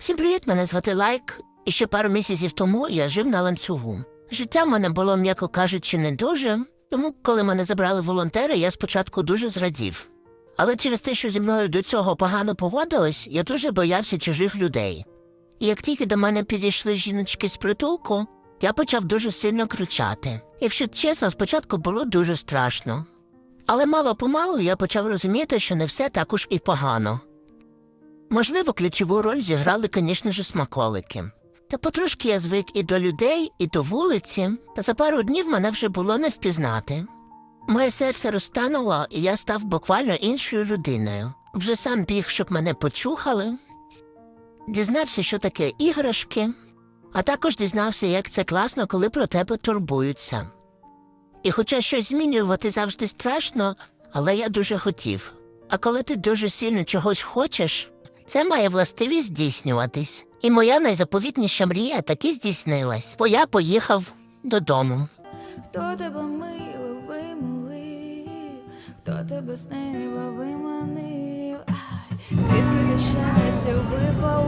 Всім привіт, мене звати Лайк, і ще пару місяців тому я жив на ланцюгу. Життя в мене було, м'яко кажучи, не дуже, тому коли мене забрали волонтери, я спочатку дуже зрадів. Але через те, що зі мною до цього погано поводилось, я дуже боявся чужих людей. І як тільки до мене підійшли жіночки з притулку, я почав дуже сильно кричати. Якщо чесно, спочатку було дуже страшно. Але мало помалу я почав розуміти, що не все так уж і погано. Можливо, ключову роль зіграли, звісно ж, смаколики. Та потрошки я звик і до людей, і до вулиці, та за пару днів мене вже було не впізнати. Моє серце розтануло, і я став буквально іншою людиною. Вже сам біг, щоб мене почухали, дізнався, що таке іграшки, а також дізнався, як це класно, коли про тебе турбуються. І хоча щось змінювати завжди страшно, але я дуже хотів. А коли ти дуже сильно чогось хочеш, це має властивість здійснюватись. І моя найзаповітніша мрія таки здійснилась, бо я поїхав додому. Хто тебе мило вимолив, хто тебе неба виманив, Ай, звідки взяв мене